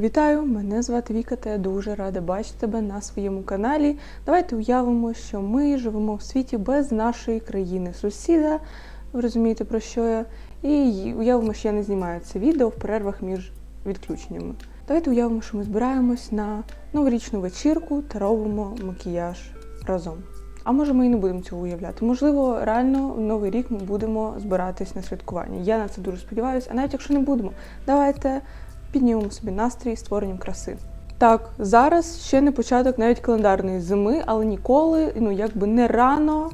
Вітаю! Мене звати Віка, та я дуже рада бачити тебе на своєму каналі. Давайте уявимо, що ми живемо в світі без нашої країни сусіда. Ви розумієте про що я? І уявимо, що я не знімаю це відео в перервах між відключеннями. Давайте уявимо, що ми збираємось на новорічну вечірку та робимо макіяж разом. А може ми і не будемо цього уявляти. Можливо, реально в новий рік ми будемо збиратись на святкування. Я на це дуже сподіваюся, а навіть якщо не будемо, давайте піднімемо собі настрій створенням краси. Так, зараз ще не початок навіть календарної зими, але ніколи, ну якби не рано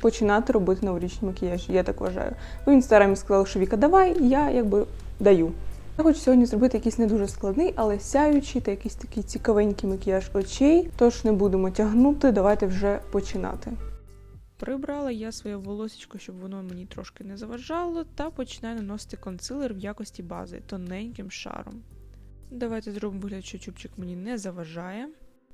починати робити новорічний макіяж. Я так вважаю. В інстаграмі сказали, що Віка, давай, я якби даю. Я хочу сьогодні зробити якийсь не дуже складний, але сяючий та якийсь такий цікавенький макіяж очей. Тож не будемо тягнути, давайте вже починати. Прибрала я своє волосечко, щоб воно мені трошки не заважало, та починаю наносити консилер в якості бази тоненьким шаром. Давайте зробимо вигляд, що чубчик мені не заважає.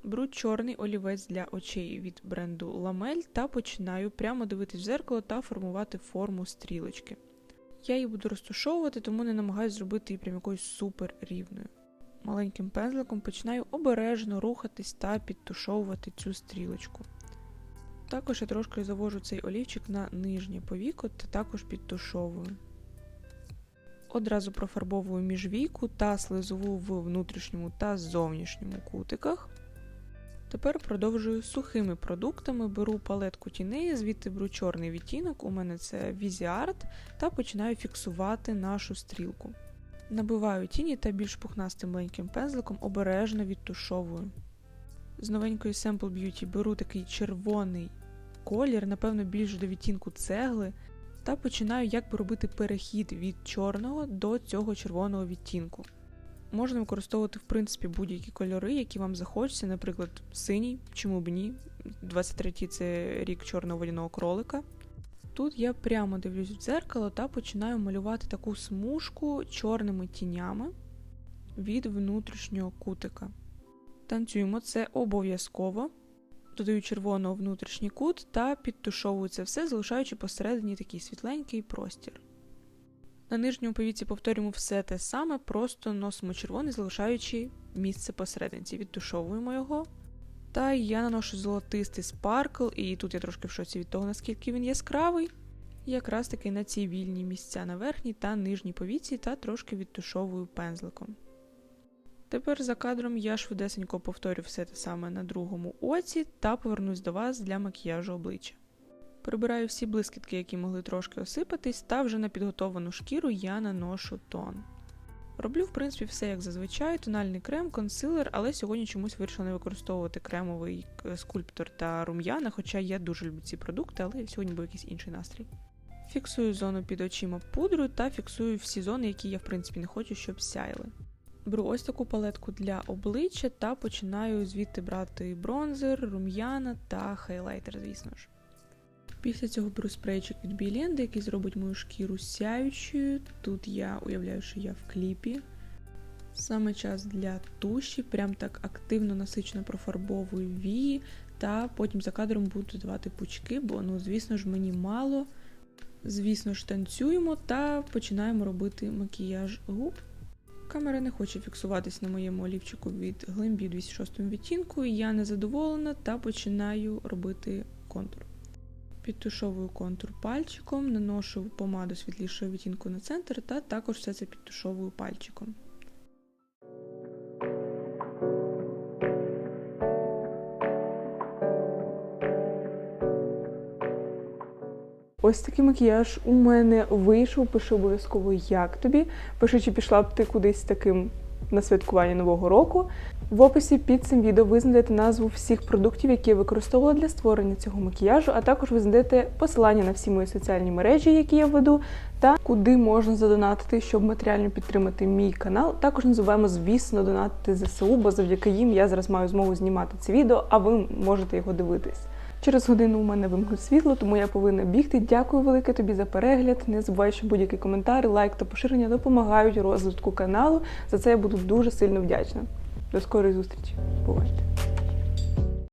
Беру чорний олівець для очей від бренду Ламель та починаю прямо дивитись в зеркало та формувати форму стрілочки. Я її буду розташовувати, тому не намагаюся зробити її прям якоюсь супер рівною. Маленьким пензликом починаю обережно рухатись та підтушовувати цю стрілочку. Також я трошки завожу цей олівчик на нижнє повіко та також підтушовую. Одразу профарбовую міжвійку та слизову в внутрішньому та зовнішньому кутиках. Тепер продовжую сухими продуктами, беру палетку тіней, звідти беру чорний відтінок, у мене це Viziart, та починаю фіксувати нашу стрілку. Набиваю тіні та більш пухнастим маленьким пензликом обережно відтушовую. З новенької Sample Beauty беру такий червоний колір, напевно, більш до відтінку цегли, та починаю якби робити перехід від чорного до цього червоного відтінку. Можна використовувати, в принципі, будь-які кольори, які вам захочеться, наприклад, синій, чому б ні. 23-й це рік чорного водяного кролика. Тут я прямо дивлюсь в дзеркало та починаю малювати таку смужку чорними тінями від внутрішнього кутика. Танцюємо це обов'язково. Додаю червоного внутрішній кут та підтушовую це все, залишаючи посередині такий світленький простір. На нижньому повіці повторюємо все те саме, просто носимо червоний, залишаючи місце посерединці. Відтушовуємо його. Та я наношу золотистий спаркл, і тут я трошки в шоці від того, наскільки він яскравий. Якраз таки на ці вільні місця на верхній та нижній повіці, та трошки відтушовую пензликом. Тепер за кадром я швидесенько повторю все те саме на другому оці та повернусь до вас для макіяжу обличчя. Прибираю всі блискітки, які могли трошки осипатись, та вже на підготовану шкіру я наношу тон. Роблю, в принципі, все як зазвичай: тональний крем, консилер, але сьогодні чомусь вирішила не використовувати кремовий е, скульптор та рум'яна, хоча я дуже люблю ці продукти, але сьогодні був якийсь інший настрій. Фіксую зону під очима пудрою та фіксую всі зони, які я в принципі не хочу, щоб сяяли. Беру ось таку палетку для обличчя та починаю звідти брати бронзер, рум'яна та хайлайтер, звісно ж. Після цього беру спрейчик від Біленди, який зробить мою шкіру сяючою. Тут я уявляю, що я в кліпі. Саме час для туші, прям так активно насичено профарбовую вії, та потім за кадром буду додавати пучки, бо, ну, звісно ж, мені мало. Звісно ж, танцюємо та починаємо робити макіяж губ. Камера не хоче фіксуватись на моєму олівчику від глимбі 206 відтінку, я незадоволена та починаю робити контур. Підтушовую контур пальчиком, наношу помаду світлішого відтінку на центр та також все це підтушовую пальчиком. Ось такий макіяж у мене вийшов. Пиши обов'язково, як тобі. Пиши, чи пішла б ти кудись таким на святкування Нового року. В описі під цим відео ви знайдете назву всіх продуктів, які я використовувала для створення цього макіяжу, а також ви знайдете посилання на всі мої соціальні мережі, які я веду, та куди можна задонатити, щоб матеріально підтримати мій канал. Також не забуваємо, звісно, донатити ЗСУ, бо завдяки їм я зараз маю змогу знімати це відео, а ви можете його дивитись. Через годину у мене вимкнуть світло, тому я повинна бігти. Дякую велике тобі за перегляд. Не забувай, що будь-який коментар, лайк та поширення допомагають розвитку каналу. За це я буду дуже сильно вдячна. До скорої зустрічі. Бувайте!